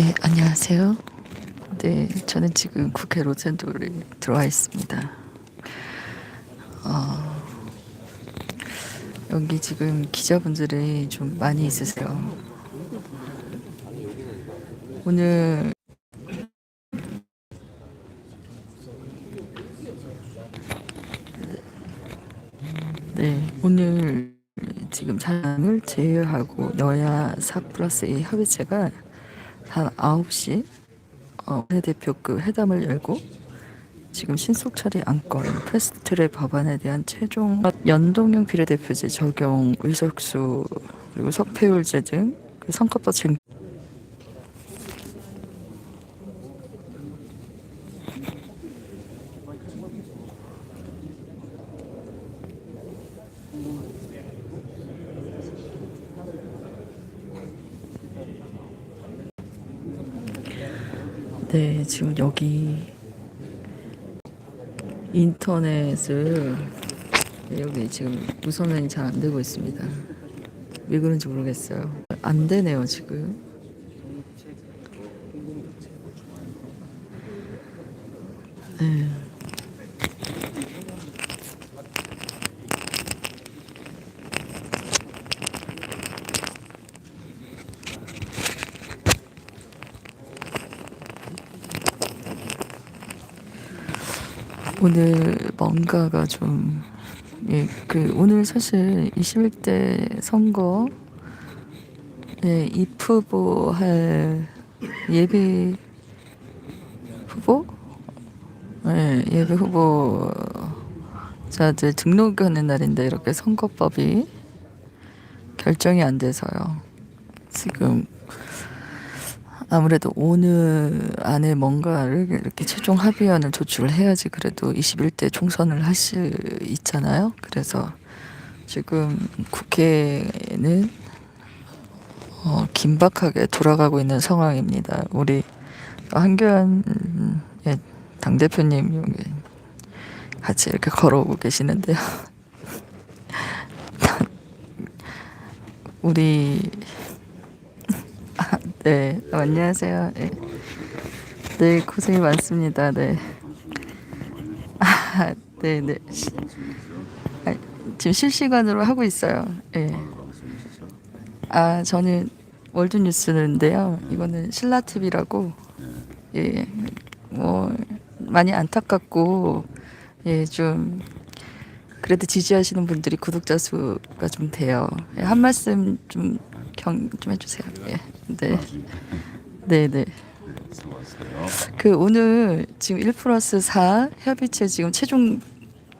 네, 안녕하세요. 네, 저는 지금 국회 로젠도에 들어와 있습니다. 어, 여기 지금 기자분들이 좀 많이 있으세요. 오늘 네, 오늘 지금 장을 제외하고 여야 4 플러스 2 협의체가 한 9시 어, 원내대표급 회담을 열고 지금 신속 처리 안건 패스트트랙 법안에 대한 최종 연동형 비례대표제 적용 의석수 그리고 석패율제 등그 선거법 쟁 네, 지금 여기 인터넷을 여기 지금 무선이 잘안 되고 있습니다. 왜 그런지 모르겠어요. 안 되네요, 지금. 오늘 뭔가가 좀, 예, 그, 오늘 사실 21대 선거, 네, 입 후보 할 예비 후보? 네, 예비 후보자들 등록하는 날인데 이렇게 선거법이 결정이 안 돼서요. 지금 아무래도 오늘 안에 뭔가를 이렇게 최종 합의안을 도출을 해야지 그래도 21대 총선을 할 수 있잖아요. 그래서 지금 국회는 어, 긴박하게 돌아가고 있는 상황입니다. 우리 한교안 예, 당대표님 여기 같이 이렇게 걸어오고 계시는데요. 우리 아, 네, 어, 안녕하세요. 네. 네, 고생이 많습니다. 네. 아, 네, 네. 시- 아, 지금 실시간으로 하고 있어요. 예. 아, 저는 월드 뉴스인데요. 이거는 신라 TV라고. 예. 뭐 많이 안타깝고 예, 좀 그래도 지지하시는 분들이 구독자 수가 좀 돼요. 예, 한 말씀 좀 경좀 해주세요. 예. 네. 네, 네. 그 오늘 지금 1 플러스 4 협의체 지금 최종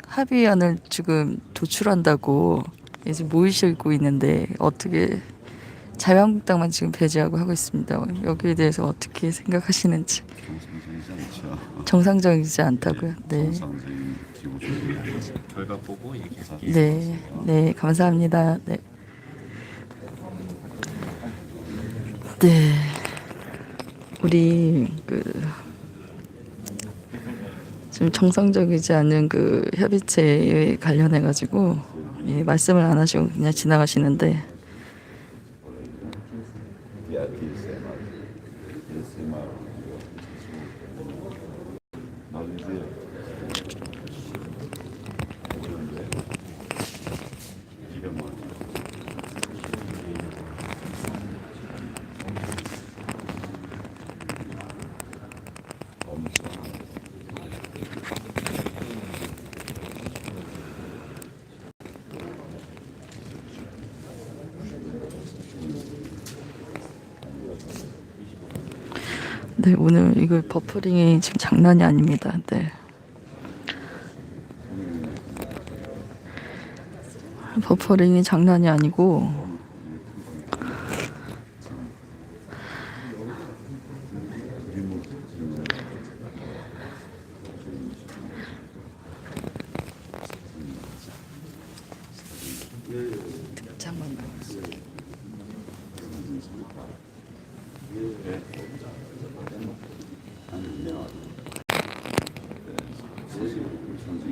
합의안을 지금 도출한다고 이제 모이시고 있는데 어떻게 자유한국당만 지금 배제하고 하고 있습니다. 여기에 대해서 어떻게 생각하시는지 정상적이지 않죠. 정상적이지 않다고요. 네. 정상적인 기구조율 결과 보고 얘기할게요. 네, 네, 감사합니다. 네. 네. 우리 그 지금 정상적이지 않은 그 협의체에 관련해 가지고 예, 말씀을 안 하시고 그냥 지나가시는데 네, 오늘 이거 버퍼링이 지금 장난이 아닙니다. 네. 버퍼링이 장난이 아니고 좀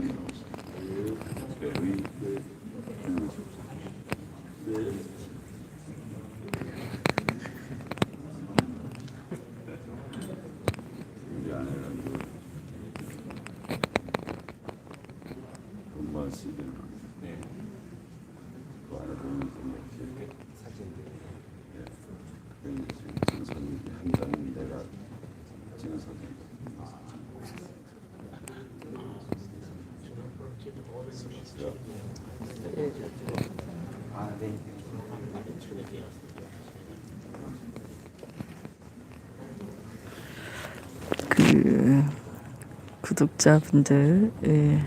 이렇게 예, 그건 지금 사진 한 장은 내가 찍은 사진. 그 구독자분들 예.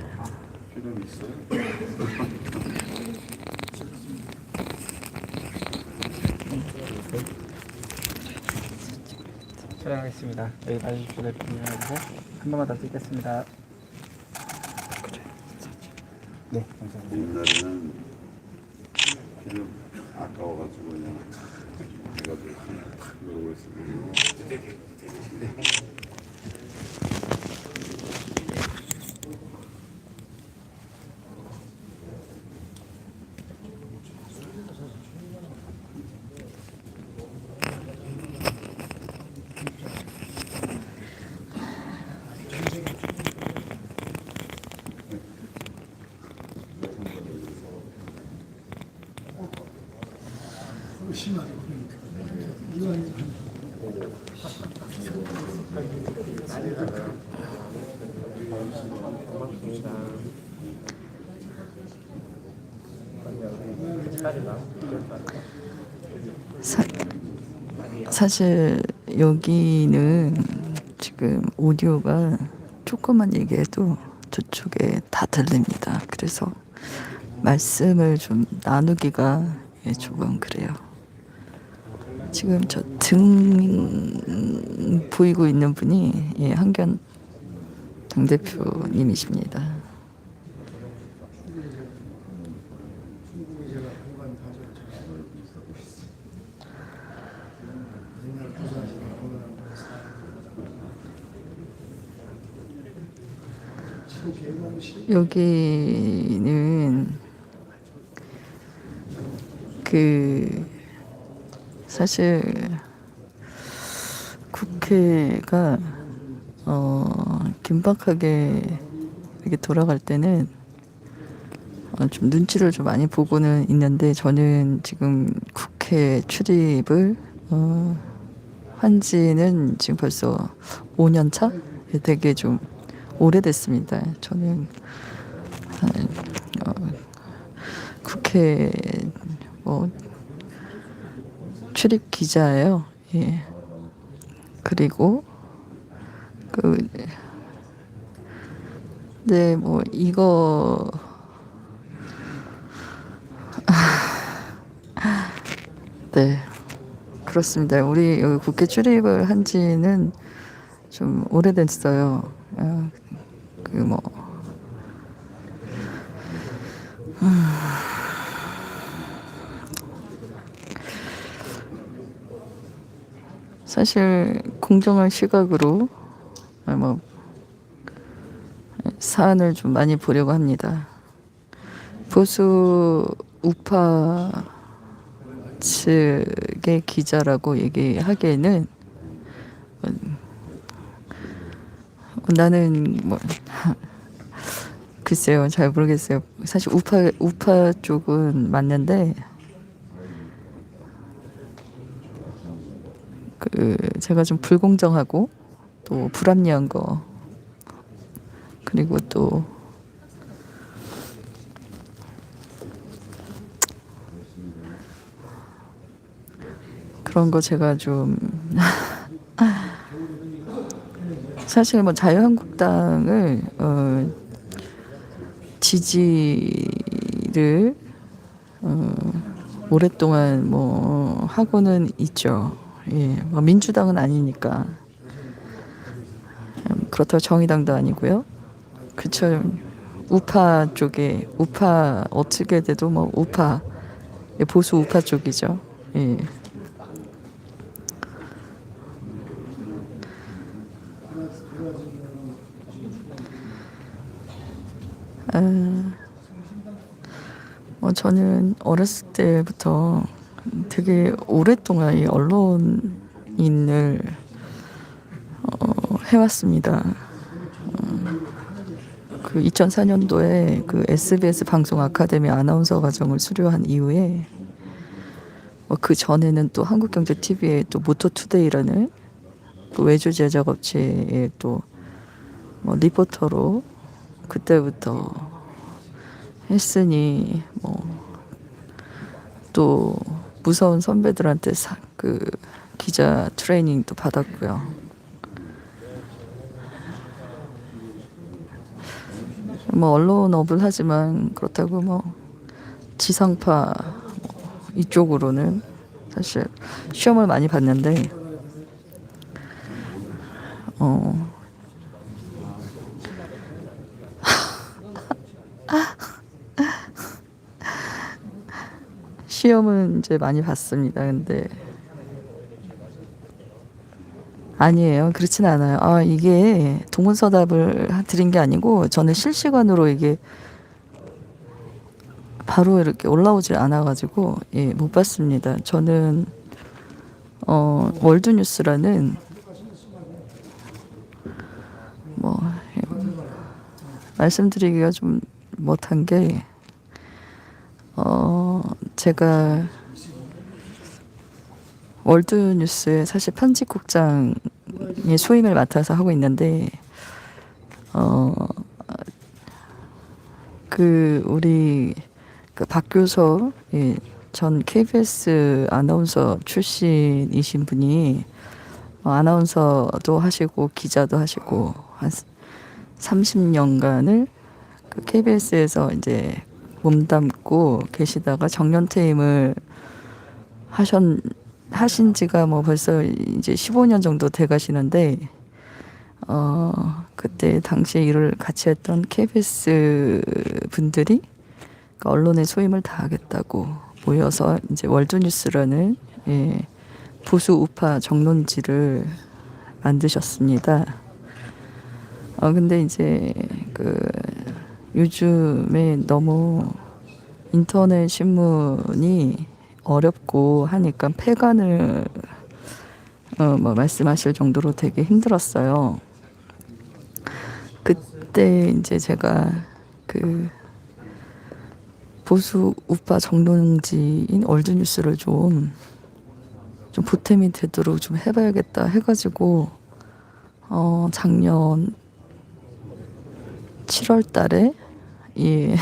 촬영하겠습니다. 여기 봐주시고 대표님하고 한 번만 더 찍겠습니다. 네, 감사합니다. 옛날에는 필요 아까워가지고 그냥 해가지고 탁 누르고 있었거든요. 사, 사실 여기는 지금 오디오가 조금만 얘기해도 저쪽에 다 들립니다. 그래서 말씀을 좀 나누기가 예, 조금 그래요. 지금 저 등 보이고 있는 분이 예, 한견 당대표님이십니다. 여기는 그 사실 국회가 어 긴박하게 이렇게 돌아갈 때는 어, 좀 눈치를 좀 많이 보고는 있는데 저는 지금 국회 출입을 어, 한지는 지금 벌써 5년 차? 예, 되게 좀 오래됐습니다. 저는 한, 어, 국회 뭐 출입 기자예요. 예. 그리고 그 네, 뭐 이거 네. 그렇습니다. 우리 국회 출입을 한 지는 좀 오래됐어요. 어, 그뭐 사실 공정한 시각으로 아, 뭐 사안을 좀 많이 보려고 합니다. 보수 우파 측의 기자라고 얘기하기에는 어, 나는 뭐 글쎄요 잘 모르겠어요. 사실 우파 우파 쪽은 맞는데 그 제가 좀 불공정하고 또 불합리한 거 그리고 또 그런 거 제가 좀 사실 뭐 자유한국당을 어, 지지를 어, 오랫동안 뭐 하고는 있죠. 예, 뭐 민주당은 아니니까 음, 그렇다고 정의당도 아니고요. 그쵸. 우파 쪽에 우파 어떻게 돼도 뭐 우파 예, 보수 우파 쪽이죠. 예. 아, 뭐 저는 어렸을 때부터 되게 오랫동안 이 언론인을 어, 해왔습니다. 어, 그 2004년도에 그 SBS 방송 아카데미 아나운서 과정을 수료한 이후에 뭐 그 전에는 또 한국경제TV에 또 모토투데이라는 그 외주 제작 업체에 또뭐 리포터로 그때부터 했으니 뭐 또 무서운 선배들한테 사, 그 기자 트레이닝도 받았고요. 뭐 언론업을 하지만 그렇다고 뭐 지상파 뭐 이쪽으로는 사실 시험을 많이 봤는데 어 시험은 이제 많이 봤습니다. 근데 아니에요. 그렇진 않아요. 아, 이게 동문서답을 드린 게 아니고 저는 실시간으로 이게 바로 이렇게 올라오질 않아가지고 예, 못 봤습니다. 저는 어, 월드뉴스라는 뭐 예, 말씀드리기가 좀 못한 게 어, 제가 월드뉴스에 사실 편집국장의 소임을 맡아서 하고 있는데 어, 그 우리 그 박교서 예, 전 KBS 아나운서 출신이신 분이 어, 아나운서도 하시고 기자도 하시고 한 30년간을 그 KBS에서 이제 몸담고 계시다가 정년퇴임을 하셨 하신 지가 뭐 벌써 이제 15년 정도 돼 가시는데 어 그때 당시에 일을 같이 했던 KBS 분들이 그 언론의 소임을 다하겠다고 모여서 이제 월드뉴스라는 예, 보수 우파 정론지를 만드셨습니다. 어 근데 이제 그 요즘에 너무 인터넷 신문이 어렵고 하니까 폐간을 어, 뭐 말씀하실 정도로 되게 힘들었어요. 그때 이제 제가 그 보수 우파 정론지인 월드뉴스를 좀, 좀 보탬이 되도록 좀 해봐야겠다 해가지고, 어, 작년 7월 달에, 예,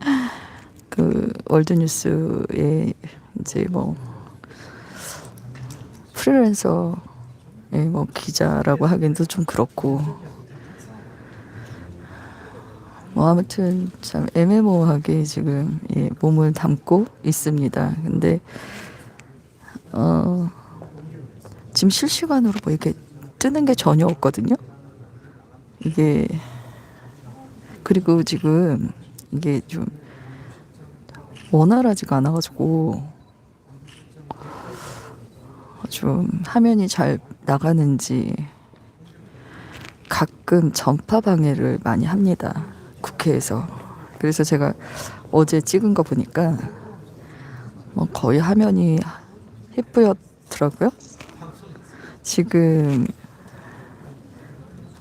그 월드뉴스에 이제 뭐, 프리랜서, 예, 뭐 기자라고 하기도 좀 그렇고, 뭐 아무튼 참 애매모호하게 지금 예, 몸을 담고 있습니다. 근데 어 지금 실시간으로 뭐 이렇게 뜨는 게 전혀 없거든요. 이게 그리고 지금 이게 좀 원활하지가 않아가지고 좀 화면이 잘 나가는지 가끔 전파 방해를 많이 합니다. 국회에서. 그래서 제가 어제 찍은 거 보니까 뭐 거의 화면이 예쁘였더라고요. 지금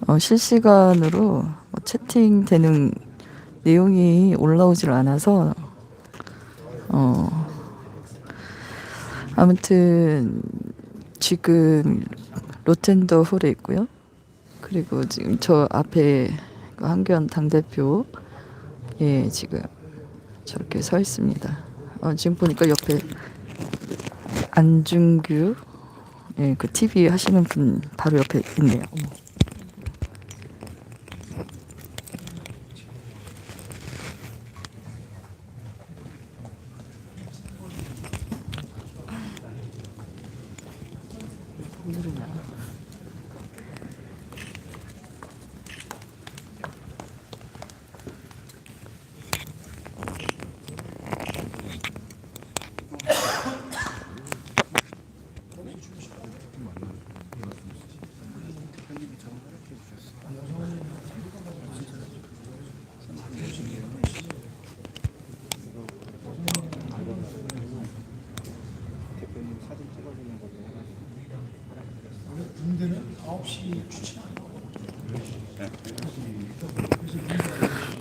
어, 실시간으로 뭐 채팅되는 내용이 올라오질 않아서 어 아무튼 지금 로텐더 홀에 있고요. 그리고 지금 저 앞에 그 한교안 당대표 예 지금 저렇게 서 있습니다. 어, 지금 보니까 옆에 안중규 예그 TV 하시는 분 바로 옆에 있네요.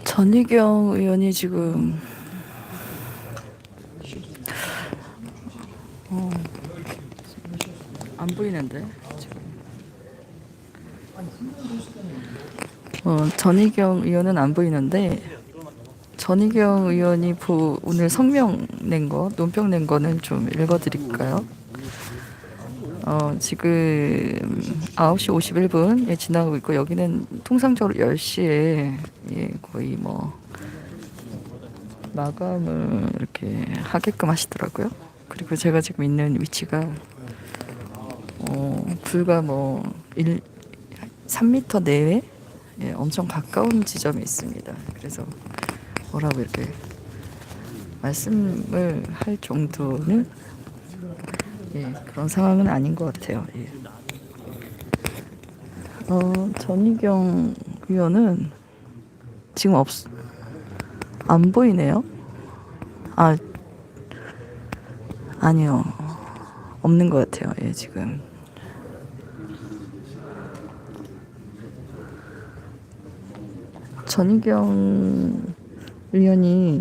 전희경 의원이 지금 어, 안 보이는데. 어, 전희경 의원은 안 보이는데 전희경 의원이 보, 오늘 성명 낸 거, 논평 낸 거는 좀 읽어드릴까요? 어, 지금 9시 51분 예, 지나고 있고 여기는 통상적으로 10시에 예, 거의 뭐 마감을 이렇게 하게끔 하시더라고요. 그리고 제가 지금 있는 위치가 어, 불과 뭐 1, 3m 내외 예, 엄청 가까운 지점에 있습니다. 그래서 뭐라고 이렇게 말씀을 할 정도는 예, 그런 상황은 아닌 것 같아요. 예. 어, 전희경 의원은 지금 없, 안 보이네요. 아, 아니요. 없는 것 같아요. 예, 지금. 전희경 의원이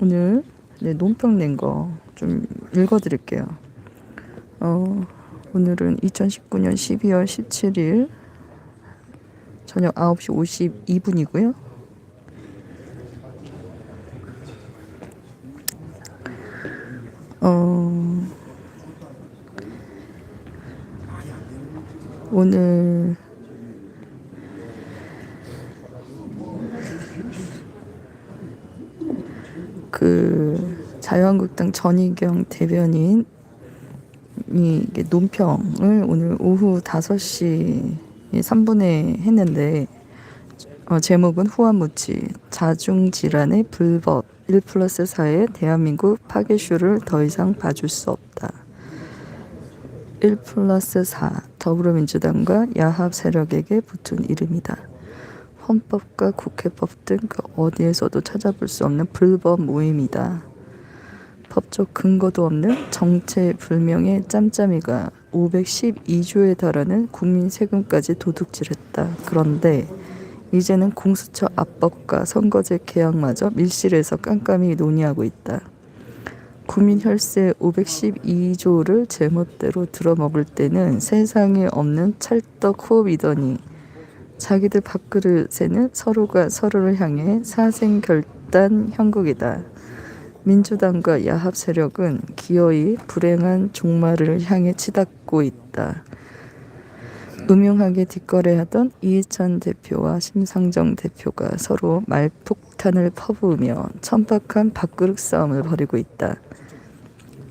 오늘 네, 논평 낸 거 좀 읽어드릴게요. 어, 오늘은 2019년 12월 17일 저녁 9시 52분이고요. 어, 오늘 그 자유한국당 전희경 대변인 논평을 오늘 오후 5시 3분에 했는데 어, 제목은 후한무치 자중질환의 불법 1 플러스 4의 대한민국 파괴슈를 더 이상 봐줄 수 없다. 1 플러스 4 더불어민주당과 야합 세력에게 붙은 이름이다. 헌법과 국회법 등 그 어디에서도 찾아볼 수 없는 불법 모임이다. 법적 근거도 없는 정체불명의 짬짬이가 512조에 달하는 국민 세금까지 도둑질했다. 그런데 이제는 공수처 압법과 선거제 개혁마저 밀실에서 깜깜이 논의하고 있다. 국민 혈세 512조를 제멋대로 들어먹을 때는 세상에 없는 찰떡 호흡이더니 자기들 밥그릇에는 서로가 서로를 향해 사생결단 형국이다. 민주당과 야합 세력은 기어이 불행한 종말을 향해 치닫고 있다. 음흉하게 뒷거래하던 이해찬 대표와 심상정 대표가 서로 말폭탄을 퍼부으며 천박한 밥그릇 싸움을 벌이고 있다.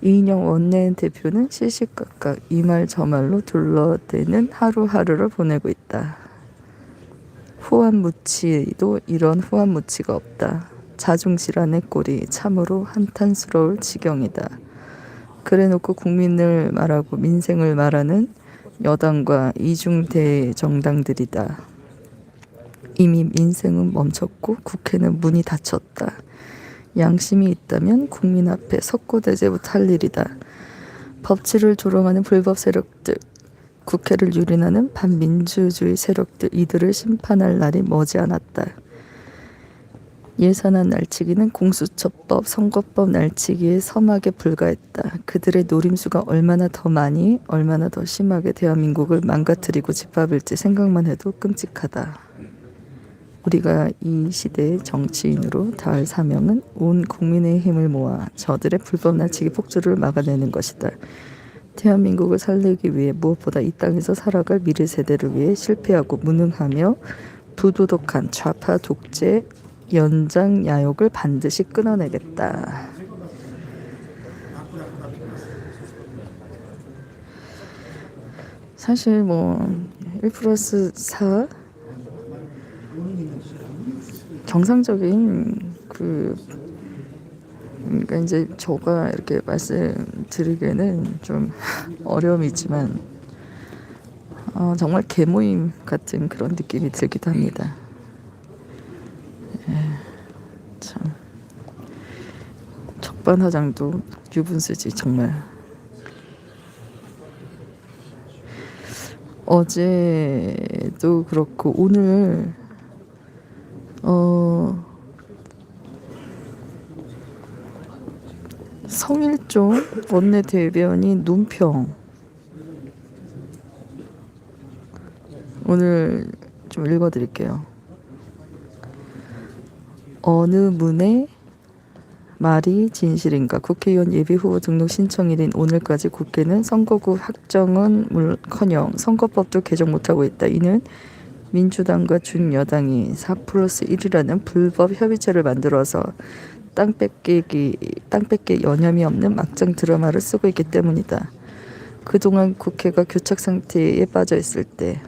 이인영 원내 대표는 시시각각 이 말 저 말로 둘러대는 하루하루를 보내고 있다. 후한 무치도 이런 후한 무치가 없다. 자중질환의 꼴이 참으로 한탄스러울 지경이다. 그래놓고 국민을 말하고 민생을 말하는 여당과 이중대 정당들이다. 이미 민생은 멈췄고 국회는 문이 닫혔다. 양심이 있다면 국민 앞에 석고대죄부터 할 일이다. 법치를 조롱하는 불법 세력들, 국회를 유린하는 반민주주의 세력들 이들을 심판할 날이 머지않았다. 예산안 날치기는 공수처법, 선거법 날치기에 섬하게 불과했다. 그들의 노림수가 얼마나 더 많이, 얼마나 더 심하게 대한민국을 망가뜨리고 짓밟을지 생각만 해도 끔찍하다. 우리가 이 시대의 정치인으로 다할 사명은 온 국민의 힘을 모아 저들의 불법 날치기 폭주를 막아내는 것이다. 대한민국을 살리기 위해 무엇보다 이 땅에서 살아갈 미래 세대를 위해 실패하고 무능하며 부도덕한 좌파 독재 연장 야욕을 반드시 끊어내겠다. 사실 뭐1 플러스 4 정상적인 그 그러니까 이제 저가 이렇게 말씀드리기에는 좀 어려움이 있지만 어, 정말 개모임 같은 그런 느낌이 들기도 합니다. 예, 참 적 반하장도 유분수지 정말. 어제도 그렇고 오늘 어 성일종 원내 대변인 논평 오늘 좀 읽어드릴게요. 어느 문의 말이 진실인가? 국회의원 예비 후보 등록 신청일인 오늘까지 국회는 선거구 확정은 물커녕 선거법도 개정 못하고 있다. 이는 민주당과 준여당이 4 플러스 1이라는 불법 협의체를 만들어서 땅 뺏기기, 땅 뺏기 여념이 없는 막장 드라마를 쓰고 있기 때문이다. 그동안 국회가 교착 상태에 빠져 있을 때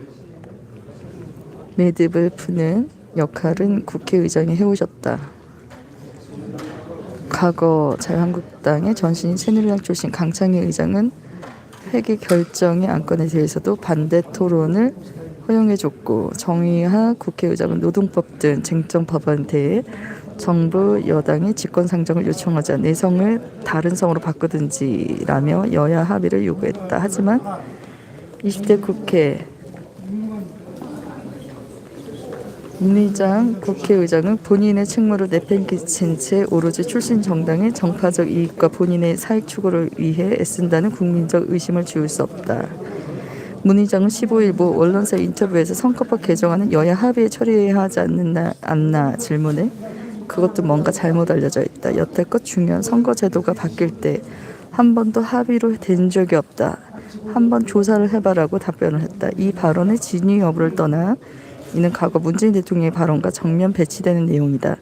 매듭을 푸는 역할은 국회의장이 해오셨다. 과거 자유한국당의 전신인 새누리당 출신 강창희 의장은 회계 결정의 안건에 대해서도 반대 토론을 허용해줬고 정의하 국회의장은 노동법 등 쟁점 법안에 대해 정부 여당이 직권 상정을 요청하자 내성을 다른 성으로 바꾸든지라며 여야 합의를 요구했다. 하지만 20대 국회 문의장 국회의장은 본인의 책무를 내팽개친 채 오로지 출신 정당의 정파적 이익과 본인의 사익 추구를 위해 애쓴다는 국민적 의심을 지울 수 없다. 문 의장은 15일 모 언론사 인터뷰에서 선거법 개정안은 여야 합의에 처리해야 하지 않는다, 않나 질문에 그것도 뭔가 잘못 알려져 있다. 여태껏 중요한 선거 제도가 바뀔 때 한 번도 합의로 된 적이 없다. 한 번 조사를 해봐라고 답변을 했다. 이 발언의 진위 여부를 떠나 이는 과거 문재인 대통령의 발언과 정면 배치되는 내용이다.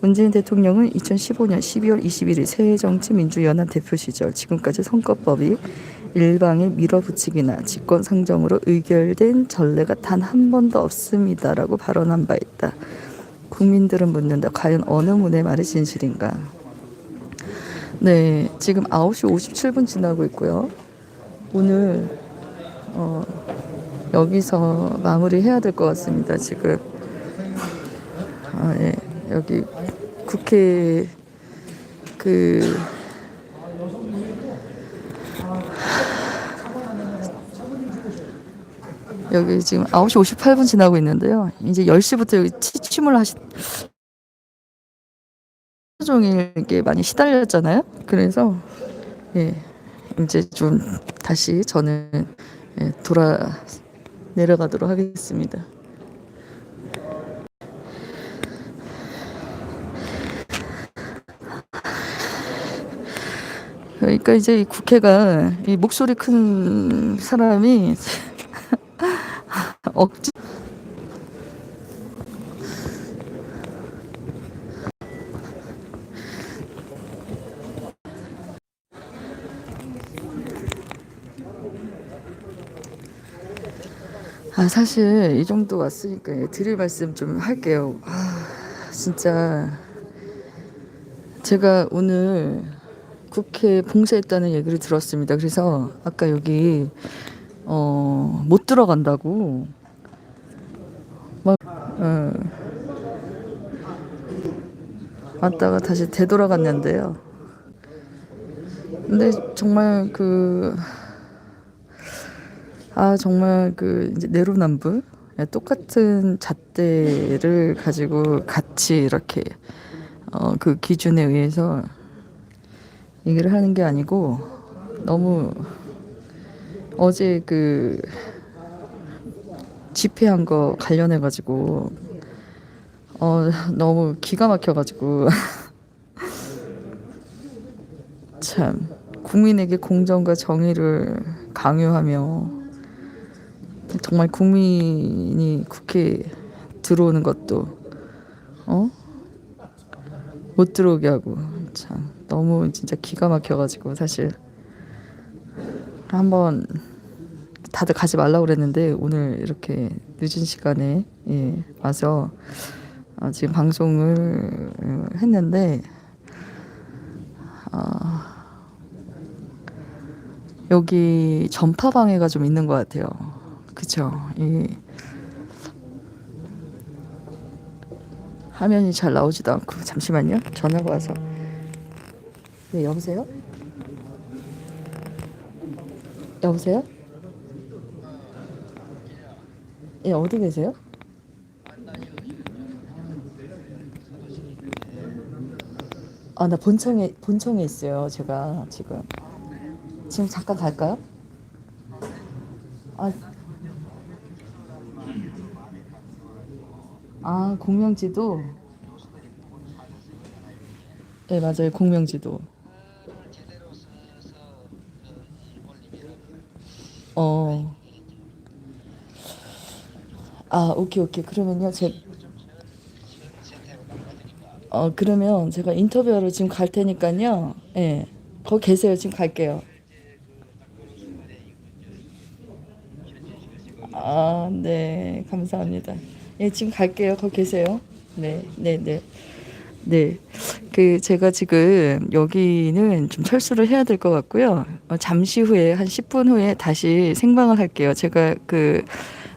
문재인 대통령은 2015년 12월 21일 새정치민주연합 대표 시절 지금까지 선거법이 일방에 밀어붙이기나 직권 상정으로 의결된 전례가 단 한 번도 없습니다라고 발언한 바 있다. 국민들은 묻는다. 과연 어느 문의 말이 진실인가? 네, 지금 9시 57분 지나고 있고요. 오늘 어, 여기서 마무리해야 될 것 같습니다. 지금 아, 예, 여기 국회 그 여기 지금 9시 58분 지나고 있는데요. 이제 10시부터 여기 취침을 하시 종일 이렇게 많이 시달렸잖아요. 그래서 예, 이제 좀 다시 저는 예, 돌아 내려가도록 하겠습니다. 그러니까 이제 이 국회가 이 목소리 큰 사람이 억지 아 사실 이 정도 왔으니까 예, 드릴 말씀 좀 할게요. 아 진짜 제가 오늘 국회 봉쇄했다는 얘기를 들었습니다. 그래서 아까 여기 어, 못 들어간다고 막 어, 왔다가 다시 되돌아갔는데요. 근데 정말 그 아 정말 그 이제 내로남불 예, 똑같은 잣대를 가지고 같이 이렇게 어, 그 기준에 의해서 얘기를 하는 게 아니고 너무 어제 그 집회한 거 관련해 가지고 어 너무 기가 막혀 가지고 참 국민에게 공정과 정의를 강요하며 정말 국민이 국회에 들어오는 것도 어? 못 들어오게 하고 참 너무 진짜 기가 막혀 가지고 사실 한번 다들 가지 말라고 그랬는데 오늘 이렇게 늦은 시간에 예, 와서 어, 지금 방송을 어, 했는데 어, 여기 전파 방해가 좀 있는 것 같아요. 그쵸? 이 화면이 잘 나오지도 않고 잠시만요. 전화가 와서 네 여보세요? 여보세요? 예 어디 계세요? 아 아, 나 본청에 본청에 있어요. 제가 지금 지금 잠깐 갈까요? 아, 아 공명지도. 네 맞아요 공명지도. 어. 아 오케이 오케이 그러면요 제. 어 그러면 제가 인터뷰하러 지금 갈 테니까요. 예. 거기 계세요. 지금 갈게요. 아, 네. 감사합니다. 예, 지금 갈게요. 거기 계세요. 네. 네, 네. 네. 그 제가 지금 여기는 좀 철수를 해야 될 것 같고요. 어, 잠시 후에 한 10분 후에 다시 생방을 할게요. 제가 그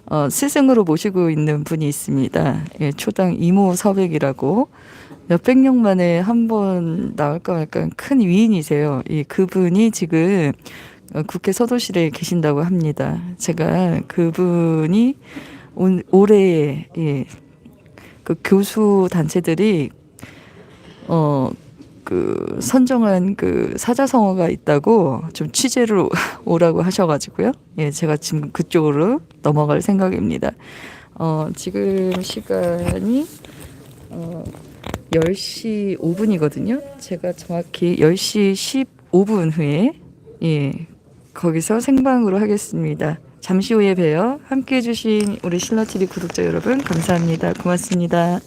어, 스승으로 모시고 있는 분이 있습니다. 예, 초당 이모 서백이라고 몇백 년 만에 한 번 나올까 말까 큰 위인이세요. 이 그분이 지금 어, 국회 서도실에 계신다고 합니다. 제가 그분이 온, 올해 예, 그 교수 단체들이 어 그 선정한 그 사자성어가 있다고 좀 취재로 오라고 하셔가지고요. 예, 제가 지금 그쪽으로 넘어갈 생각입니다. 어 지금 시간이 어 10시 5분이거든요. 제가 정확히 10시 15분 후에 예, 거기서 생방으로 하겠습니다. 잠시 후에 봬요. 함께 해주신 우리 신라TV 구독자 여러분 감사합니다. 고맙습니다.